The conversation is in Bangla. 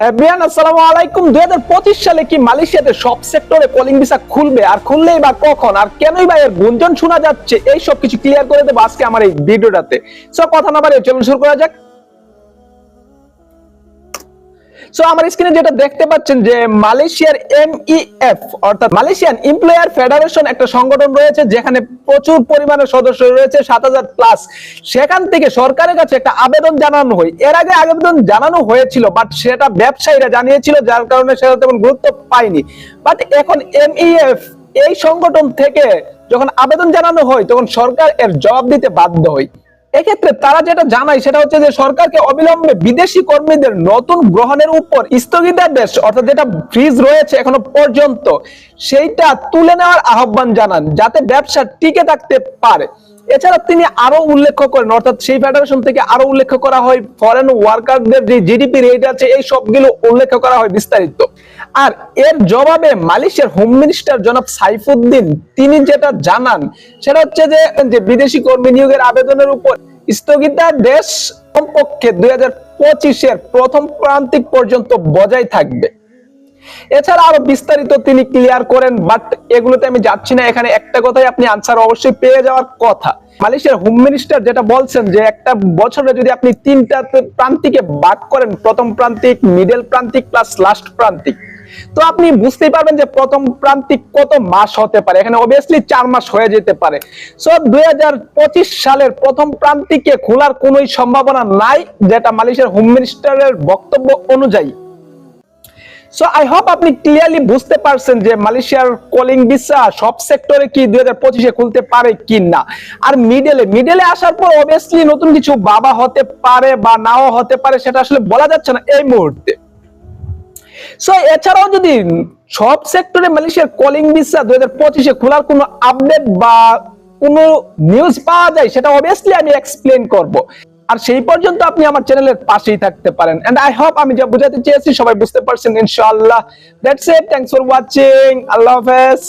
এভরিওয়ান আসসালামু আলাইকুম। 2025 সালে কি মালয়েশিয়াতে সব সেক্টরে কলিং ভিসা খুলবে? আর খুললেই বা কখন? আর কেনই বা এর গুঞ্জন শোনা যাচ্ছে? এই সব কিছু ক্লিয়ার করে দেবো আজকে আমার এই ভিডিওটাতে। সব কথা না বাড়িয়ে চলুন, শুরু করা যাক। সো আমার স্ক্রিনে যেটা দেখতে পাচ্ছেন যে মালয়েশিয়ার এমইএফ অর্থাৎ মালয়েশিয়ান এমপ্লয়ার ফেডারেশন একটা সংগঠন রয়েছে, যেখানে প্রচুর পরিমাণে সদস্য রয়েছে, সাত হাজার প্লাস সেখান থেকে সরকারের কাছে একটা আবেদন জানানো হয়। এর আগে আবেদন জানানো হয়েছিল বাট সেটা ব্যবসায়ীরা জানিয়েছিল, যার কারণে সেটা তেমন গুরুত্ব পায়নি। বাট এখন এমইএফ এই সংগঠন থেকে যখন আবেদন জানানো হয়, তখন সরকার এর জবাব দিতে বাধ্য হয়। এক্ষেত্রে তারা যেটা জানায় সেটা হচ্ছে যে সরকারকে অবিলম্বে বিদেশি কর্মীদের নতুন গ্রহণের উপর স্থগিতাদেশ অর্থাৎ যেটা ফ্রিজ রয়েছে এখনও পর্যন্ত, সেইটা তুলে নেওয়ার আহ্বান জানান যাতে ব্যবসা টিকে থাকতে পারে। এছাড়া তিনি আরও উল্লেখ করেন, অর্থাৎ সেই ফেডারেশন থেকে আরও উল্লেখ করা হয় ফরেন ওয়ার্কারদের যে জিডিপি রেট আছে, এই সবগুলো উল্লেখ করা হয় বিস্তারিত। আর এর জবাবে মালয়েশিয়ার হোম মিনিস্টার জনাব সাইফুদ্দিন, তিনি যেটা জানান, সেটা হচ্ছে যে যে বিদেশি কর্মী নিয়োগের আবেদনের উপর স্থগিতাদেশ কমপক্ষে দুই হাজার পঁচিশের প্রথম প্রান্তিক পর্যন্ত বজায় থাকবে। এছাড়া আরও বিস্তারিত তিনি ক্লিয়ার করেন, বাট এগুলোতে আমি যাচ্ছি না, এখানে একটা কথাই আপনি আনসার অবশ্যই পেয়ে যাওয়ার কথা। মালয়েশিয়ার হোম মিনিস্টার যেটা বলছেন যে, একটা বছরে যদি আপনি তিনটা প্রান্তিকে বাদ করেন, প্রথম প্রান্তিক মিডল প্রান্তিক প্লাস লাস্ট প্রান্তিক তো আপনি বুঝতেই পারবেন যে প্রথম প্রান্তিক কত মাস হতে পারে। এখানে অবভিয়াসলি চার মাস হয়ে যেতে পারে। সো দুই সালের প্রথম প্রান্তিকে খোলার কোন সম্ভাবনা নাই, যেটা মালয়েশিয়ার হোম মিনিস্টারের বক্তব্য অনুযায়ী। সো আই হোপ আপনি ক্লিয়ারলি বুঝতে পারছেন যে মালয়েশিয়ার কলিং ভিসা সব সেক্টরে কি দুই হাজার পঁচিশে খুলতে পারে কি না। আর মিডেলে মিডেলে আসার পর অবভিয়াসলি নতুন কিছু বাবা হতে পারে বা নাও হতে পারে, সেটা আসলে বলা যাচ্ছে না এই মুহূর্তে। সো এছাড়াও যদি সব সেক্টরে মালয়েশিয়ার কলিং ভিসা দুই হাজার খোলার কোনো আপডেট বা কোনো নিউজ পাওয়া যায়, সেটা অবভিয়াসলি আমি এক্সপ্লেন করব। আর সেই পর্যন্ত আপনি আমার চ্যানেলের পাশেই থাকতে পারেন। এন্ড আই হোপ আমি যা বুঝাতে চেয়েছি, সবাই বুঝতে পারছেন, ইনশাআল্লাহ। That's it thanks for watching আল্লাহ হাফেজ।